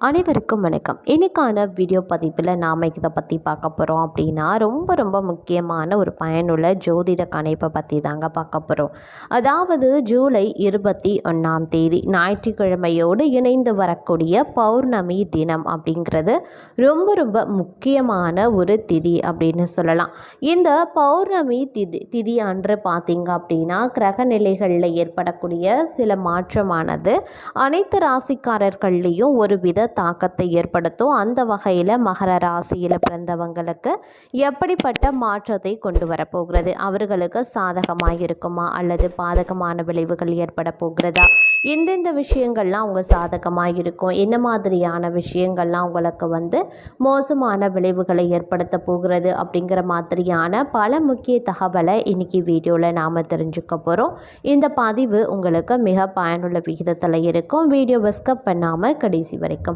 அனைவருக்கும் வணக்கம். இன்னைக்கான வீடியோ பதிப்பில் நாம் இதை பற்றி பார்க்க போகிறோம் அப்படின்னா ரொம்ப ரொம்ப முக்கியமான ஒரு பயனுள்ள ஜோதிட கணிப்பை பற்றி தாங்க பார்க்க போகிறோம் அதாவது ஜூலை இருபத்தி ஒன்றாம் தேதி ஞாயிற்றுக்கிழமையோடு இணைந்து வரக்கூடிய பௌர்ணமி தினம் அப்படிங்கிறது ரொம்ப ரொம்ப முக்கியமான ஒரு திதி அப்படின்னு சொல்லலாம். இந்த பௌர்ணமி திதி திதி அன்று பார்த்திங்க அப்படின்னா கிரக நிலைகளில் ஏற்படக்கூடிய சில மாற்றமானது அனைத்து ராசிக்காரர்கள்லேயும் ஒரு வித தாக்கத்தை ஏற்படுத்தும். அந்த வகையில் மகர ராசியில் பிறந்தவங்களுக்கு எப்படிப்பட்ட மாற்றத்தை கொண்டு வரப்போகிறது அவர்களுக்கு சாதகமாக இருக்குமா? அல்லது பாதகமான விளைவுகள் ஏற்பட போகிறதா? எந்தெந்த விஷயங்கள்லாம் அவங்க சாதகமாக இருக்கும். என்ன மாதிரியான விஷயங்கள்லாம் உங்களுக்கு வந்து மோசமான விளைவுகளை ஏற்படுத்த போகிறது அப்படிங்கிற மாதிரியான பல முக்கிய தகவலை இன்னைக்கு வீடியோவில் நாம் தெரிஞ்சுக்க போகிறோம் இந்த பதிவு உங்களுக்கு மிக பயனுள்ள விகிதத்தில் இருக்கும். வீடியோவை ஸ்கப் பண்ணாமல் கடைசி வரைக்கும்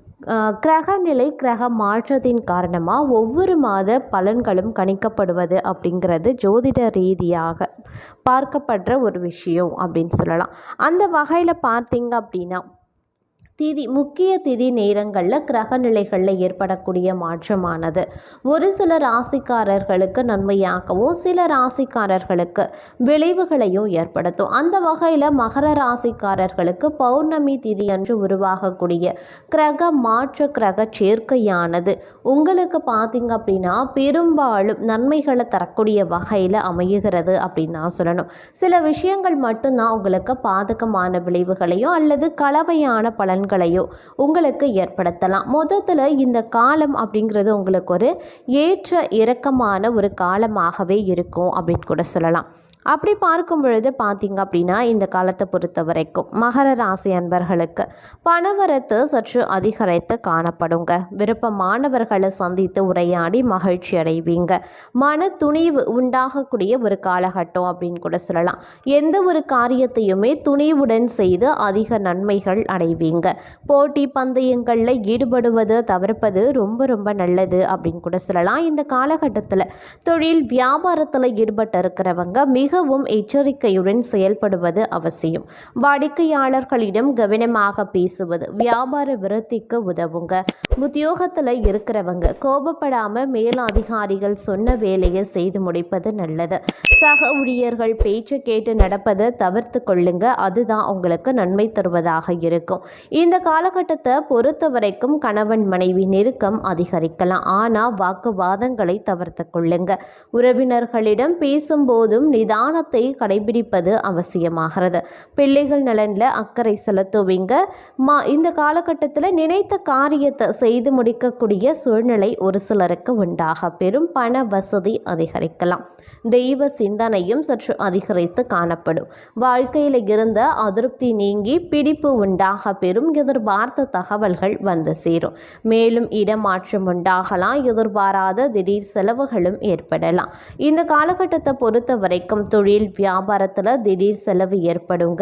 கிரக நிலை கிரக மாற்றத்தின் காரணமாக ஒவ்வொரு மாத பலன்களும் கணிக்கப்படுவது அப்படிங்கிறது ஜோதிட ரீதியாக பார்க்கப்படுற ஒரு விஷயம் அப்படின்னு சொல்லலாம். அந்த வகையில் பார்த்தீங்க அப்படின்னா திதி முக்கிய திதி நேரங்களில் கிரக நிலைகளில் ஏற்படக்கூடிய மாற்றமானது. ஒரு சில ராசிக்காரர்களுக்கு நன்மையாகவும் சில ராசிக்காரர்களுக்கு விளைவுகளையும் ஏற்படுத்தும். அந்த வகையில் மகர ராசிக்காரர்களுக்கு பௌர்ணமி திதி அன்று உருவாகக்கூடிய கிரக மாற்ற கிரக சேர்க்கையானது. உங்களுக்கு பார்த்தீங்க அப்படின்னா பெரும்பாலும் நன்மைகளை தரக்கூடிய வகையில் அமையுகிறது அப்படின்னு தான் சொல்லணும். சில விஷயங்கள் மட்டும்தான் உங்களுக்கு பாதகமான விளைவுகளையோ அல்லது கலவையான பலன்களையோ உங்களுக்கு ஏற்படுத்தலாம். மொத்தத்தில் இந்த காலம் அப்படிங்கிறது உங்களுக்கு ஒரு ஏற்ற இறக்கமான ஒரு காலமாகவே இருக்கும் அப்படின்னு கூட சொல்லலாம். அப்படி பார்க்கும் பொழுது பார்த்தீங்க அப்படின்னா இந்த காலத்தை பொறுத்த வரைக்கும் மகர ராசி அன்பர்களுக்கு பணவரத்து சற்று அதிகரித்து காணப்படுங்க. விருப்பமானவர்களை சந்தித்து உரையாடி மகிழ்ச்சி அடைவீங்க. மன துணிவு உண்டாகக்கூடிய ஒரு காலகட்டம் அப்படின்னு கூட சொல்லலாம். எந்த ஒரு காரியத்தையுமே துணிவுடன் செய்து அதிக நன்மைகள் அடைவீங்க. போட்டி பந்தயங்களில் ஈடுபடுவது தவிர்ப்பது ரொம்ப ரொம்ப நல்லது அப்படின்னு கூட சொல்லலாம். இந்த காலகட்டத்தில் தொழில் வியாபாரத்தில் ஈடுபட்டு இருக்கிறவங்க மிக மிகவும் எச்சரிக்கையுடன் செயல்படுவது அவசியம். வாடிக்கையாளர்களிடம் கவனமாக பேசுவது வியாபார விருத்திக்கு உதவுங்க. உத்தியோகத்தில் இருக்கிறவங்க கோபப்படாம மேலதிகாரிகள் சொன்ன வேலையை செய்து முடிப்பது நல்லது. சக ஊழியர்கள் பேச்சு கேட்டு நடப்பதை தவிர்த்து கொள்ளுங்க. அதுதான் உங்களுக்கு நன்மை தருவதாக இருக்கும். இந்த காலகட்டத்தை பொறுத்த வரைக்கும் கணவன் மனைவி நெருக்கம் அதிகரிக்கலாம். ஆனால் வாக்குவாதங்களை தவிர்த்து கொள்ளுங்க. உறவினர்களிடம் பேசும்போதும் தானத்தை கடைபிடிப்பது அவசியமாகிறது. பிள்ளைகள் நலனில் அக்கறை செலுத்துவீங்க. மா இந்த காலகட்டத்தில் நினைத்த காரியத்தை செய்து முடிக்கக்கூடிய சூழ்நிலை ஒரு சிலருக்கு உண்டாக. பெரும் பண வசதி அதிகரிக்கலாம். தெய்வ சிந்தனையும் சற்று அதிகரித்து காணப்படும். வாழ்க்கையில் இருந்த அதிருப்தி நீங்கி பிடிப்பு உண்டாக பெரும் எதிர்பார்த்த தகவல்கள் வந்து சேரும். மேலும் இடமாற்றம் உண்டாகலாம். எதிர்பாராத திடீர் செலவுகளும் ஏற்படலாம். இந்த காலகட்டத்தை பொறுத்த வரைக்கும் தொழில் வியாபாரத்தில் திடீர் செலவு ஏற்படுங்க.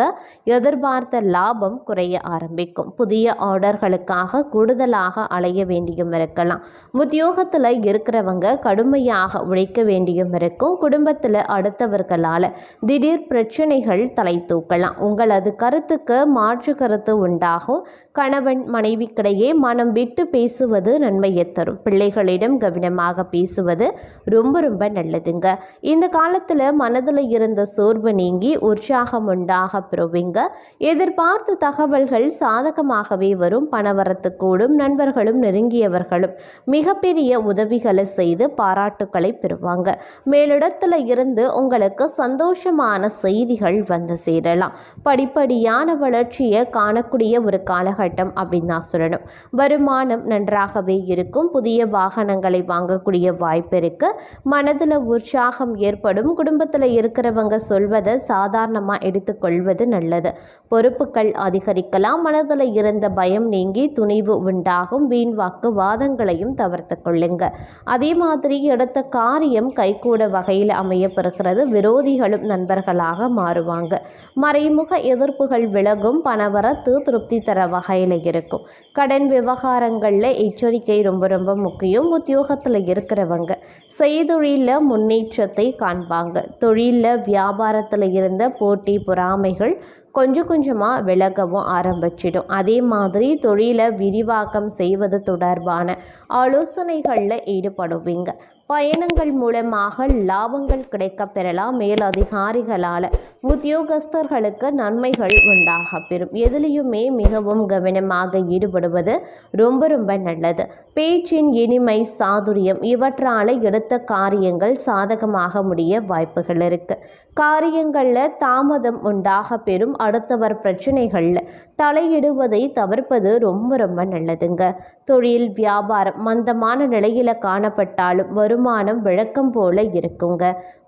எதிர்பார்த்த லாபம் குறைய ஆரம்பிக்கும். புதிய ஆர்டர்களுக்காக கூடுதலாக அலைய வேண்டியும் இருக்கலாம். உத்தியோகத்தில் இருக்கிறவங்க கடுமையாக உழைக்க வேண்டியும் இருக்கும். குடும்பத்தில் அடுத்தவர்களால் திடீர் பிரச்சனைகள் தலை தூக்கலாம். உங்களது கருத்துக்கு மாற்று கருத்து உண்டாகும். கணவன் மனைவிக்கிடையே மனம் விட்டு பேசுவது நன்மையை தரும். பிள்ளைகளிடம் கவனமாக பேசுவது ரொம்ப ரொம்ப நல்லதுங்க. இந்த காலத்தில் மனதில் இருந்த சோர்வு நீங்கி உற்சாகம் உண்டாக பெறுவீங்க. எதிர்பார்த்த தகவல்கள் சாதகமாகவே வரும். பணவரத்து கூடும். நண்பர்களும் நெருங்கியவர்களும் மிகப்பெரிய உதவிகளை செய்து பாராட்டுக்களை பெறுவாங்க. மேலிடத்தில் இருந்து உங்களுக்கு சந்தோஷமான செய்திகள் வந்து சேரலாம். படிப்படியான வளர்ச்சியை காணக்கூடிய ஒரு காலகட்டம் அப்படின்னு தான் சொல்லணும். வருமானம் நன்றாகவே இருக்கும். புதிய வாகனங்களை வாங்கக்கூடிய வாய்ப்பு இருக்கு. மனதில் உற்சாகம் ஏற்படும். குடும்பத்தில் இருக்கிறவங்க சொல்வதை சாதாரணமாக எடுத்துக்கொள்வது நல்லது. பொறுப்புகள் அதிகரிக்கலாம். மனதில் இருந்த பயம் நீங்கி துணிவு உண்டாகும். வீண் வாக்கு வாதங்களையும் தவிர்த்து கொள்ளுங்க. அதே மாதிரி எடுத்த காரியம் கைகூட வகையில் அமையப்பெறுகிறது. விரோதிகளும் நண்பர்களாக மாறுவாங்க. மறைமுக எதிர்ப்புகள் விலகும். பணவரத்து திருப்தி தர வகையில் இருக்கும். கடன் விவகாரங்களில் எச்சரிக்கை ரொம்ப ரொம்ப முக்கியம். உத்தியோகத்தில் இருக்கிறவங்க செய்தொழிலில் முன்னேற்றத்தை காண்பாங்க. தொழில் தொழிலில் வியாபாரத்தில் இருந்த போட்டி பொறாமைகள் கொஞ்சம் கொஞ்சமாக விலகவும் ஆரம்பிச்சிடும். அதே மாதிரி தொழிலை விரிவாக்கம் செய்வது தொடர்பான ஆலோசனைகளில் ஈடுபடுவீங்க. பயணங்கள் மூலமாக லாபங்கள் கிடைக்கப் பெறலாம். மேலதிகாரிகளால் உத்தியோகஸ்தர்களுக்கு நன்மைகள் உண்டாக பெறும். எதிலையுமே மிகவும் கவனமாக ஈடுபடுவது ரொம்ப ரொம்ப நல்லது. பேச்சின் இனிமை சாதுரியம் இவற்றால் எடுத்த காரியங்கள் சாதகமாக முடிய வாய்ப்புகள் இருக்கு. காரியங்களில் தாமதம் உண்டாக பெறும். அடுத்தவர் பிரச்சனைகளில் தலையிடுவதை தவிர்ப்பது ரொம்ப ரொம்ப நல்லதுங்க. தொழில் வியாபாரம் மந்தமான நிலையில் காணப்பட்டாலும் வரும் வருமானம் விளக்கம் போல இருக்குங்க.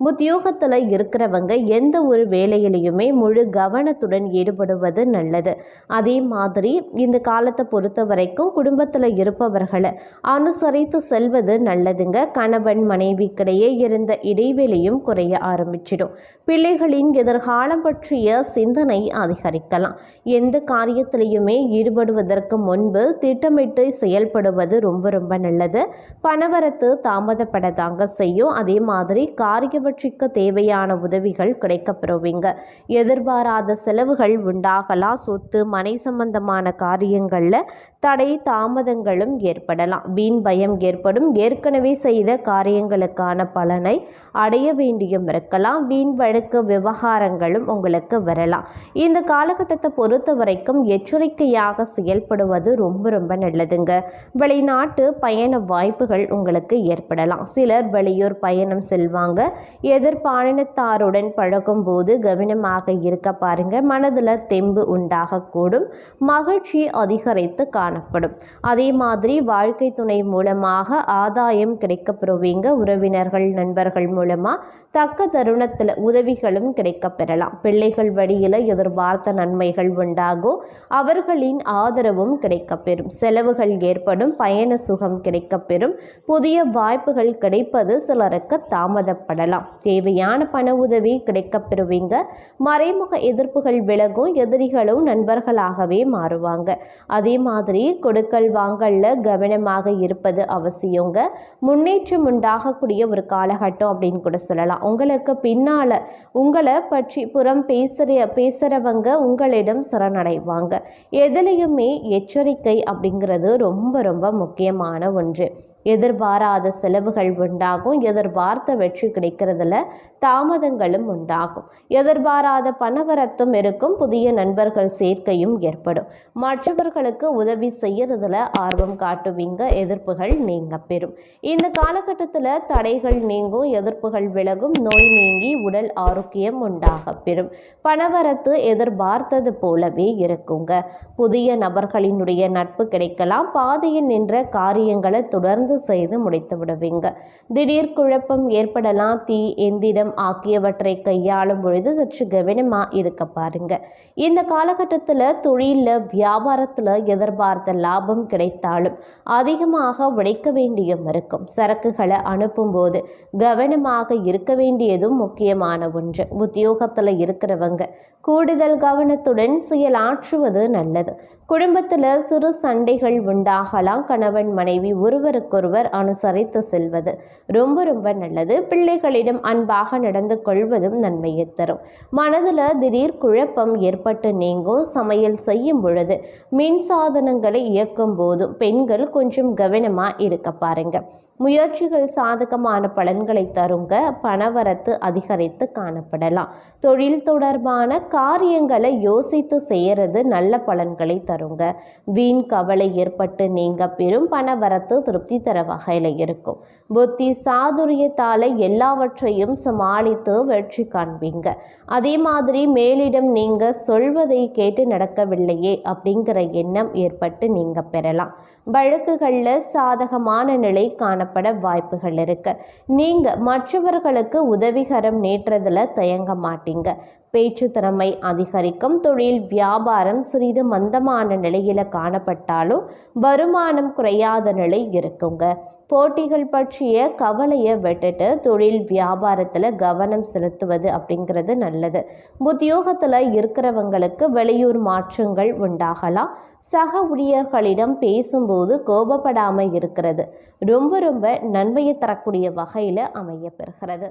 உத்தியோகத்தில் இருக்கிறவங்க எந்த ஒரு வேலையிலையுமே முழு கவனத்துடன் ஈடுபடுவது நல்லது. அதே மாதிரி இந்த காலத்தை பொறுத்த வரைக்கும் குடும்பத்தில் இருப்பவர்களை அனுசரித்து செல்வது நல்லதுங்க. கணவன் மனைவிக்கிடையே இருந்த இடைவெளியும் குறைய ஆரம்பிச்சிடும். பிள்ளைகளின் எதிர்காலம் பற்றிய சிந்தனை அதிகரிக்கலாம். எந்த காரியத்திலையுமே ஈடுபடுவதற்கு முன்பு திட்டமிட்டு செயல்படுவது ரொம்ப ரொம்ப நல்லது. பணவரத்து தாங்க செய்யும். அதே மாதிரி காரியவற்றிக்கு தேவையான உதவிகள் கிடைக்கப்பெறுவீங்க. எதிர்பாராத செலவுகள் உண்டாகலாம். சொத்து மனை சம்பந்தமான காரியங்களில் தடை தாமதங்களும் ஏற்படலாம். வீண் பயம் ஏற்படும். ஏற்கனவே செய்த காரியங்களுக்கான பலனை அடைய வேண்டியும் இருக்கலாம். வீண் வழக்கு விவகாரங்களும் உங்களுக்கு வரலாம். இந்த காலகட்டத்தை பொறுத்த வரைக்கும் எச்சரிக்கையாக செயல்படுவது ரொம்ப ரொம்ப நல்லதுங்க. வெளிநாட்டு பயண வாய்ப்புகள் உங்களுக்கு ஏற்படலாம். சிலர் வெளியூர் பயணம் செல்வாங்க. எதிர்பாலினத்தாருடன் பழகும் போது கவனமாக இருக்க பாருங்க. மனதில் தெம்பு உண்டாகக்கூடும். மகிழ்ச்சி அதிகரித்து காணப்படும். அதே மாதிரி வாழ்க்கை துணை மூலமாக ஆதாயம் கிடைக்கப்பெறுவீங்க. உறவினர்கள் நண்பர்கள் மூலமாக தக்க தருணத்தில் உதவிகளும் கிடைக்கப் பெறலாம் பிள்ளைகள் வழியில் எதிர்பார்த்த நன்மைகள் உண்டாகும். அவர்களின் ஆதரவும் கிடைக்கப்பெறும். செலவுகள் ஏற்படும். பயண சுகம் கிடைக்கப்பெறும். புதிய வாய்ப்புகள் கிடைப்பது சிலருக்கு தாமதப்படலாம். தேவையான பண உதவி கிடைக்கப்பெறுவீங்க. மறைமுக எதிர்ப்புகள் விலகும் எதிரிகளும் நண்பர்களாகவே மாறுவாங்க. அதே மாதிரி கொடுக்கல் வாங்கல்ல கவனமாக இருப்பது அவசியங்க. முன்னேற்றம் உண்டாகக்கூடிய ஒரு காலகட்டம் அப்படின்னு கூட சொல்லலாம். உங்களுக்கு பின்னால் உங்களை பற்றி புறம் பேசுகிற பேசுகிறவங்க உங்களிடம் சரணடைவாங்க. எதுலேயுமே எச்சரிக்கை அப்படிங்கிறது ரொம்ப ரொம்ப முக்கியமான ஒன்று. எதிர்பாராத செலவுகள் உண்டாகும். எதிர்பார்த்த வெற்றி கிடைக்கிறதுல தாமதங்களும் உண்டாகும். எதிர்பாராத பணவரத்தும் இருக்கும். புதிய நண்பர்கள் சேர்க்கையும் ஏற்படும். மற்றவர்களுக்கு உதவி செய்யறதுல ஆர்வம் காட்டுவீங்க. எதிர்ப்புகள் நீங்க பெறும். இந்த காலகட்டத்தில் தடைகள் நீங்கும். எதிர்ப்புகள் விலகும். நோய் நீங்கி உடல் ஆரோக்கியம் உண்டாக பெறும். பணவரத்து எதிர்பார்த்தது போலவே இருக்குங்க. புதிய நபர்களினுடைய நட்பு கிடைக்கலாம். பாதையில் நின்ற காரியங்களை தொடர்ந்து செய்து முடித்து விடுவீங்க. திடீர் குழப்பம் ஏற்படலாம் தீ எந்திரம் ஆகியவற்றை கையாளும் பொழுது சற்று கவனமாக இருக்க பாருங்க. இந்த காலகட்டத்தில் தொழிலில் வியாபாரத்தில் எதிர்பார்த்த லாபம் கிடைத்தாலும் அதிகமாக உழைக்க வேண்டியும் இருக்கும். சரக்குகளை அனுப்பும்போது கவனமாக இருக்க வேண்டியதும் முக்கியமான ஒன்று. உத்தியோகத்தில் இருக்கிறவங்க கூடுதல் கவனத்துடன் செயலாற்றுவது நல்லது. குடும்பத்தில் சிறு சண்டைகள் உண்டாகலாம். கணவன் மனைவி ஒருவருக்கு ஒருவர் அனுசரித்து செல்வது. ரொம்ப ரொம்ப நல்லது. பிள்ளைகளிடம் அன்பாக நடந்து கொள்வதும் நன்மையை தரும். மனதில் திடீர் குழப்பம் ஏற்பட்டு நீங்கும் சமையல் செய்யும் பொழுது மின் சாதனங்களை இயக்கும் போதும் பெண்கள் கொஞ்சம் கவனமாக இருக்க பாருங்க. முயற்சிகள் சாதகமான பலன்களை தருங்க பணவரத்து அதிகரித்து காணப்படலாம். தொழில் தொடர்பான காரியங்களை யோசித்து செய்யறது நல்ல பலன்களை தருங்க. வீண் கவலை ஏற்பட்டு நீங்க பெரும் பணவரத்து திருப்தி தர வகையில் இருக்கும். புத்தி சாதுரியத்தால் எல்லாவற்றையும் சமாளித்து வெற்றி காண்பீங்க. அதே மாதிரி மேலிடம் நீங்க சொல்வதை கேட்டு நடக்கவில்லையே அப்படிங்கிற எண்ணம் ஏற்பட்டு நீங்க பெறலாம். வழக்குகளில் சாதகமான நிலை காண காணப்பட வாய்ப்புகள் இருக்கு. நீங்கள் மற்றவர்களுக்கு உதவிகரம் நீட்டுறதுல தயங்க மாட்டீங்க. பேச்சு திறமை அதிகரிக்கும் தொழில் வியாபாரம் சிறிது மந்தமான நிலையில காணப்பட்டாலும் வருமானம் குறையாத நிலை இருக்குங்க. போட்டிகள் பற்றிய கவலையை விட்டுட்டு தொழில் வியாபாரத்தில் கவனம் செலுத்துவது அப்படிங்கிறது நல்லது. உத்தியோகத்தில் இருக்கிறவங்களுக்கு வெளியூர் மாற்றங்கள் உண்டாகலாம். சக ஊழியர்களிடம் பேசும்போது கோபப்படாமல் இருக்கிறது. ரொம்ப ரொம்ப நன்மையை தரக்கூடிய வகையில் அமைய பெறுகிறது.